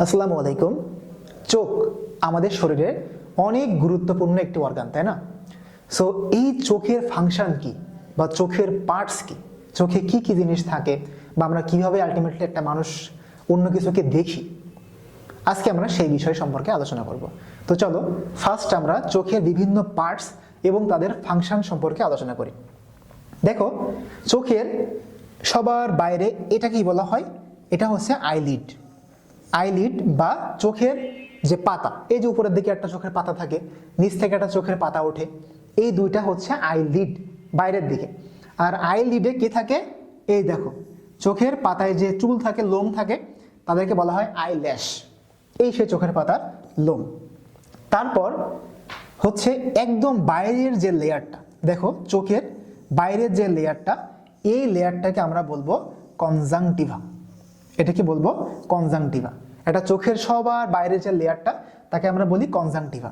আসসালামু আলাইকুম। চোখ আমাদের শরীরের অনেক গুরুত্বপূর্ণ একটি অর্গান তাই না? সো এই চোখের ফাংশন কি বা চোখের পার্টস কি? চোখে কি কি জিনিস থাকে বা আমরা কীভাবে আলটিমেটলি একটা মানুষ অন্য কিছুকে দেখি? আজকে আমরা সেই বিষয় সম্পর্কে আলোচনা করব। তো চলো ফার্স্ট আমরা চোখের বিভিন্ন পার্টস এবং তাদের ফাংশন সম্পর্কে আলোচনা করি। দেখো, চোখের সবার বাইরে এটা কি বলা হয়, এটা হচ্ছে আইলিড আইলিড বা চোখের যে পাতা, এই যে উপরের দিকে একটা চোখের পাতা থাকে, নিচ থেকে একটা চোখের পাতা ওঠে, এই দুইটা হচ্ছে আইলিড বাইরের দিকে। আর আইলিডে কি থাকে? এই দেখো, চোখের পাতায় যে চুল থাকে, লোম থাকে, তাদেরকে বলা হয় আইল্যাশ। এই সে চোখের পাতার লোম। তারপর হচ্ছে একদম বাইরের যে লেয়ারটা, দেখো চোখের বাইরের যে লেয়ারটা, এই লেয়ারটাকে আমরা বলব কনজাংটিভা। এটা কি বলব কনজাংটিভা। এটা চোখের সবার বাইরের যে লেয়ারটা, তাকে আমরা বলি কনজাংটিভা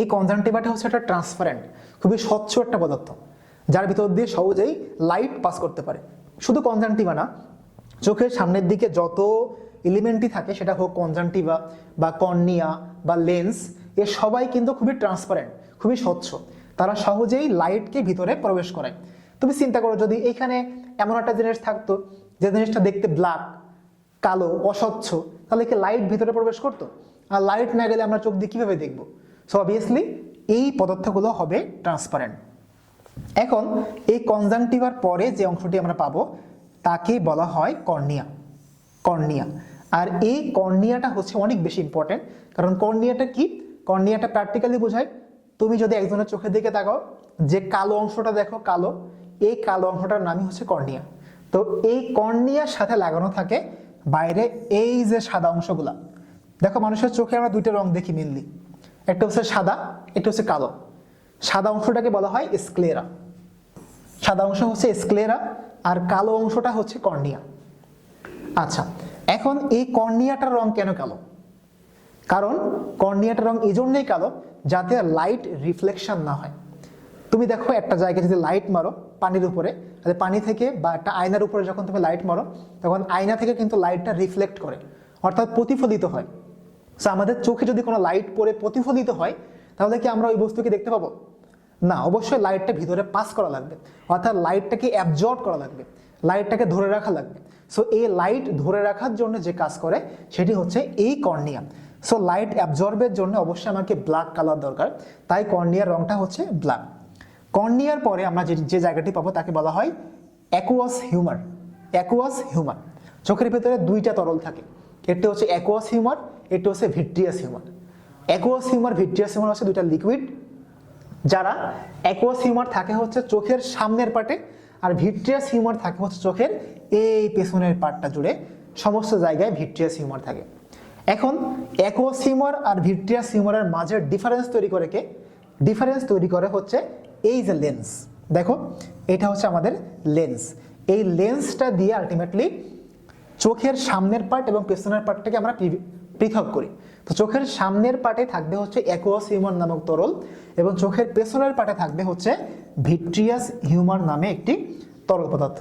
এই কনজাংটিভাটা হচ্ছে একটা ট্রান্সপারেন্ট খুবই স্বচ্ছ একটা পদার্থ, যার ভিতর দিয়ে সহজেই লাইট পাস করতে পারে। শুধু কনজাংটিভা না, চোখের সামনের দিকে যত এলিমেন্টই থাকে, সেটা হোক কনজাংটিভা বা কর্নিয়া বা লেন্স এ সবাই কিন্তু খুবই ট্রান্সপারেন্ট খুবই স্বচ্ছ। তারা সহজেই লাইটকে ভিতরে প্রবেশ করে তুমি চিন্তা করো, যদি এখানে এমন একটা জিনিস থাকতো, যে জিনিসটা দেখতে ব্ল্যাক কালো, অস্বচ্ছ তাহলে কি লাইট ভিতরে প্রবেশ করতো। আর লাইট না গেলে আমরা চোখ দিয়ে কীভাবে দেখব? সো অবভিয়াসলি এই পদার্থগুলো হবে ট্রান্সপারেন্ট এখন, এই কনজাংটিভার পরে যে অংশটি আমরা পাবো, তাকে বলা হয় কর্নিয়া। কর্নিয়া। আর এই কর্নিয়াটা হচ্ছে অনেক বেশি ইম্পর্টেন্ট কারণ কর্নিয়াটা কি? কর্নিয়াটা প্র্যাকটিক্যালি বোঝায়, তুমি যদি একজনের চোখের দিকে তাকাও, যে কালো অংশটা দেখো, কালো, এই কালো অংশটার নামই হচ্ছে কর্নিয়া। তো এই কর্নিয়ার সাথে লাগানো থাকে বাইরে এই যে সাদা অংশগুলা, দেখো মানুষের চোখে আমরা দুইটা রং দেখি মেনলি একটা হচ্ছে সাদা, একটা হচ্ছে কালো। সাদা অংশটাকে বলা হয় স্ক্লেরা সাদা অংশ হচ্ছে স্ক্লেরা আর কালো অংশটা হচ্ছে কর্নিয়া আচ্ছা এখন এই কর্নিয়াটার রং কেন কালো? কারণ কর্নিয়াটার রং এই জন্যই কালো যাতে লাইট রিফ্লেকশন না হয়। তুমি দেখো একটা জায়গায় যদি লাইট মারো পানির উপরে, তাহলে পানি থেকে বা একটা আয়নার উপরে যখন তুমি লাইট মারো, তখন আয়না থেকে কিন্তু লাইটটা রিফ্লেক্ট করে, অর্থাৎ প্রতিফলিত হয়। সো আমাদের চোখে যদি কোনো লাইট পরে প্রতিফলিত হয়, তাহলে কি আমরা ওই বস্তুকে দেখতে পাবো? না, অবশ্যই লাইটটা ভিতরে পাস করা লাগবে, অর্থাৎ লাইটটাকে অ্যাবজর্ব করা লাগবে লাইটটাকে ধরে রাখা লাগবে। সো এই লাইট ধরে রাখার জন্য যে কাজ করে, সেটি হচ্ছে এই কর্নিয়া। সো লাইট অ্যাবজর্বের জন্য অবশ্যই আমাকে ব্ল্যাক কালার দরকার, তাই কর্নিয়ার রংটা হচ্ছে ব্ল্যাক কর্নিয়ার পরে আমরা যে যে জায়গাটি পাবো তাকে বলা হয় অ্যাকুয়াস হিউমার অ্যাকুয়াস হিউমার চোখের ভেতরে দুইটা তরল থাকে। একটি হচ্ছে অ্যাকুয়াস হিউমার একটি হচ্ছে vitreous humour aqueous humour vitreous humour হচ্ছে দুইটা লিকুইড যারা অ্যাকুয়াস হিউমার থাকে হচ্ছে চোখের সামনের পাটে আর ভিট্রিয়াস হিউমার থাকে হচ্ছে চোখের এই পেছনের পার্টটা জুড়ে। সমস্ত জায়গায় ভিট্রিয়াস হিউমার থাকে। এখন অ্যাকুয়াস হিউমার আর ভিট্রিয়াস হিউমারের মাঝের ডিফারেন্স তৈরি করে কে? ডিফারেন্স তৈরি করে হচ্ছে এই যে লেন্স দেখো, এটা হচ্ছে আমাদের লেন্স এই লেন্সটা দিয়ে আলটিমেটলি চোখের সামনের পার্ট এবং পেছনের পার্টটাকে আমরা পৃথক করি। তো চোখের সামনের পার্টে থাকবে হচ্ছে অ্যাকুয়াস হিউমার নামক তরল এবং চোখের পেছনের পার্টে থাকবে হচ্ছে ভিট্রিয়াস হিউমার নামে একটি তরল পদার্থ।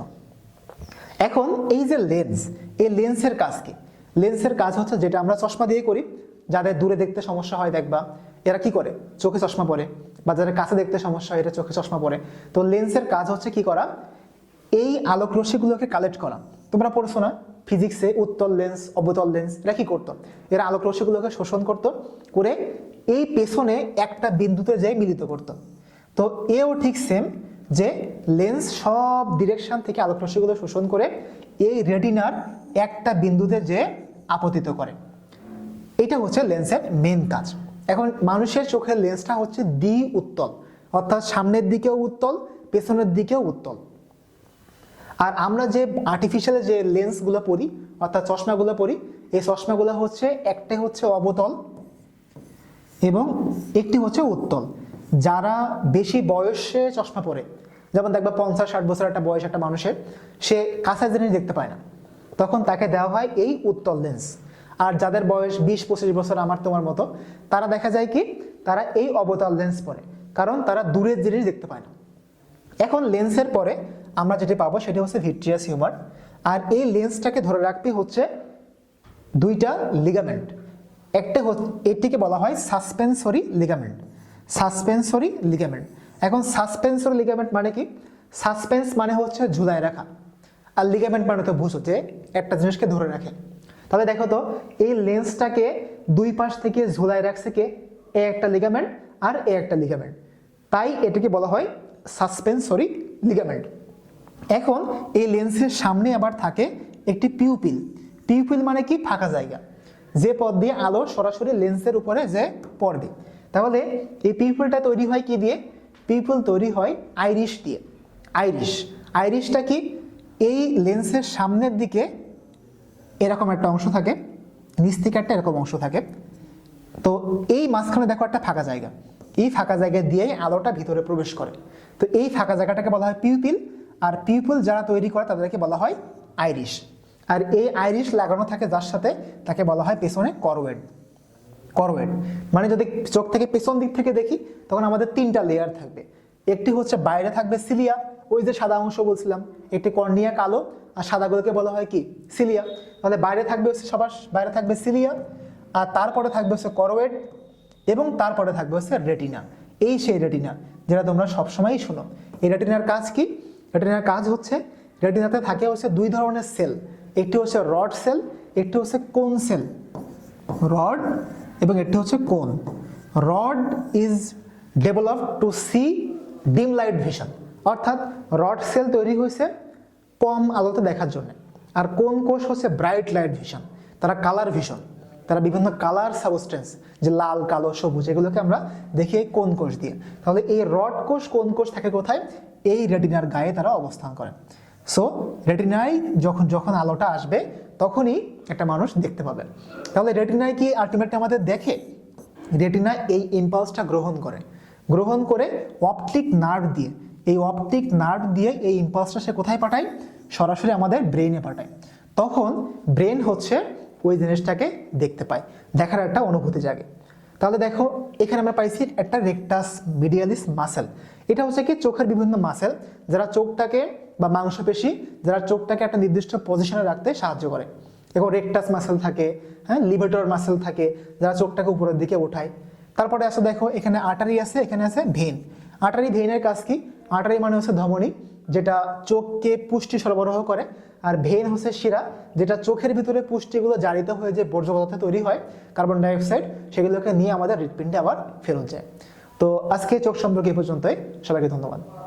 এখন এই যে লেন্স এই লেন্সের কাজ কি? লেন্সের কাজ হচ্ছে যেটা আমরা চশমা দিয়ে করি। যাদের দূরে দেখতে সমস্যা হয়, দেখবা। এরা কি করে? চোখে চশমা পরে। বা যাদের কাছে দেখতে সমস্যা হয়, এটা চোখে চশমা পরে তো লেন্সের কাজ হচ্ছে কি করা? এই আলোক রশ্মিগুলোকে কালেক্ট করা। তোমরা পড়ছো না? ফিজিক্সে উত্তল লেন্স, অবতল লেন্স এরা কি করতো? এরা আলোক রশ্মিগুলোকে শোষণ করতো, করে এই পেছনে একটা বিন্দুতে যেয়ে মিলিত করতো। তো এও ঠিক সেম যে লেন্স সব ডিরেকশন থেকে আলোক রশ্মিগুলো শোষণ করে এই রেটিনার একটা বিন্দুতে যে আপতিত করে। এটা হচ্ছে লেন্সের মেন কাজ। এখন মানুষের চোখের লেন্সটা হচ্ছে দ্বি উত্তল, অর্থাৎ সামনের দিকেও উত্তল, পেছনের দিকেও উত্তল। আর আমরা যে আর্টিফিশিয়াল যে লেন্সগুলো পরি অর্থাৎ চশমাগুলো পরি এই চশমাগুলো হচ্ছে একটা হচ্ছে অবতল এবং একটি হচ্ছে উত্তল। যারা বেশি বয়সে চশমা পরে, যেমন দেখবা পঞ্চাশ ষাট বছর একটা বয়স একটা মানুষের, সে কাঁচা জিনিস দেখতে পায় না। তখন তাকে দেওয়া হয় এই উত্তল লেন্স আর যাদের বয়স বিশ, পঁচিশ বছর আমার তোমার মতো, তারা দেখা যায় কি, তারা এই অবতল লেন্স পরে। কারণ তারা দূরের জিনিস দেখতে পায় না। এখন লেন্সের পরে আমরা যেটি পাবো সেটি হচ্ছে ভিট্রিয়াস হিউমার আর এই লেন্সটাকে ধরে রাখতে হচ্ছে দুইটা লিগামেন্ট একটা হচ্ছে, এটিকে বলা হয় সাসপেন্সরি লিগামেন্ট সাসপেন্সরি লিগামেন্ট এখন সাসপেন্সরি লিগামেন্ট মানে কি? সাসপেন্স মানে হচ্ছে ঝুলায় রাখা। আর লিগামেন্ট মানে তো বুঝো যে একটা জিনিসকে ধরে রাখে। তাহলে দেখো তো, এই লেন্সটাকে দুই পাশ থেকে ঝুলায় রাখছে কে? এ একটা লিগামেন্ট আর এ একটা লিগামেন্ট তাই এটাকে বলা হয় সাসপেন্সরি লিগামেন্ট এখন এই লেন্সের সামনে আবার থাকে একটি পিউপিল পিউপিল মানে কি? ফাঁকা জায়গা। যে পথ দিয়ে আলো সরাসরি লেন্সের উপরে যে পড়বে। তাহলে এই পিউপিলটা তৈরি হয় কি দিয়ে? পিউপিল তৈরি হয় আইরিশ দিয়ে। আইরিশ আইরিশটা কি? এই লেন্সের সামনের দিকে এরকম একটা অংশ থাকে নিচ থেকে একটা এরকম অংশ থাকে। তো এই মাঝখানে দেখো একটা ফাঁকা জায়গা। এই ফাঁকা জায়গা দিয়েই আলোটা ভিতরে প্রবেশ করে। তো এই ফাঁকা জায়গাটাকে বলা হয় পিউপিল আর পিউপিল যারা তৈরি করে তাদেরকে বলা হয় আইরিশ। আর এই আইরিশ লাগানো থাকে যার সাথে তাকে বলা হয় পেছনে করওয়েড। করওয়েড। মানে যদি চোখ থেকে পেছন দিক থেকে দেখি, তখন আমাদের তিনটা লেয়ার থাকবে। একটি হচ্ছে বাইরে থাকবে সিলিয়া, ওই যে সাদা অংশ বলছিলাম, একটি কর্নিয়া কালো, আর সাদাগুলোকে বলা হয় কি? সিলিয়া। তাহলে বাইরে থাকবে হচ্ছে সবার, বাইরে থাকবে সিলিয়া, আর তারপরে থাকবে হচ্ছে করওয়েড এবং তারপরে থাকবে হচ্ছে রেটিনা। এই সেই রেটিনা, যেটা তোমরা সবসময়ই শোনো। এই রেটিনার কাজ কি? রেটিনার কাজ হচ্ছে, রেটিনাতে থাকে হচ্ছে দুই ধরনের সেল। একটি হচ্ছে রড সেল, একটি হচ্ছে কোন সেল? রড, এবং একটি হচ্ছে cone. Rod is develop to see dim light vision অর্থাৎ রড সেল তৈরি হয়েছে কম আলোতে দেখার জন্য। আর কোন কোষ হচ্ছে ব্রাইট লাইট ভিশন তারা কালার ভিশন তারা বিভিন্ন কালার সাবস্টেন্স যে লাল, কালো, সবুজ, এগুলোকে আমরা দেখি এই কোন কোষ দিয়ে। তাহলে এই রড কোষ কোন কোষ থাকে কোথায়? এই রেটিনার গায়ে তারা অবস্থান করে। সো রেটিনায় যখন যখন আলোটা আসবে, তখনই একটা মানুষ দেখতে পাবে। তাহলে রেটিনায় কি আলটিমেটলি আমাদের দেখে? রেটিনা এই ইম্পালসটা গ্রহণ করে। গ্রহণ করে অপটিক নার্ভ দিয়ে। এই অপটিক নার্ভ দিয়ে এই ইম্পালসটা সে কোথায় পাঠায়? সরাসরি আমাদের ব্রেনে পাঠায়। তখন ব্রেন হচ্ছে ওই জিনিসটাকে দেখতে পায়, দেখার একটা অনুভূতি জাগে। তাহলে দেখো, এখানে আমরা পাইছি একটা রেকটাস মিডিয়ালিস মাসেল এটা হচ্ছে কি চোখের বিভিন্ন মাসেল যারা চোখটাকে বা মাংসপেশি, যারা চোখটাকে একটা নির্দিষ্ট পজিশনে রাখতে সাহায্য করে। এবং রেকটাস মাসেল থাকে হ্যাঁ লিভেটর মাসেল থাকে, যারা চোখটাকে উপরের দিকে ওঠায়। তারপরে আসে দেখো, এখানে আটারি আছে, এখানে আছে ভেন আটারি ভেনের কাজ কি? আটারি মানে হচ্ছে ধমনী, যেটা চোখকে পুষ্টি সরবরাহ করে। আর ভেন হচ্ছে শিরা, যেটা চোখের ভিতরে পুষ্টিগুলো জারিত হয়ে যে বর্জ্য পদার্থ তৈরি হয়, কার্বন ডাইঅক্সাইড, সেগুলোকে নিয়ে আমাদের হৃৎপিণ্ডে আবার ফেরত যায়। তো আজকে চোখ সম্পর্কে এই পর্যন্তই। সবাইকে ধন্যবাদ।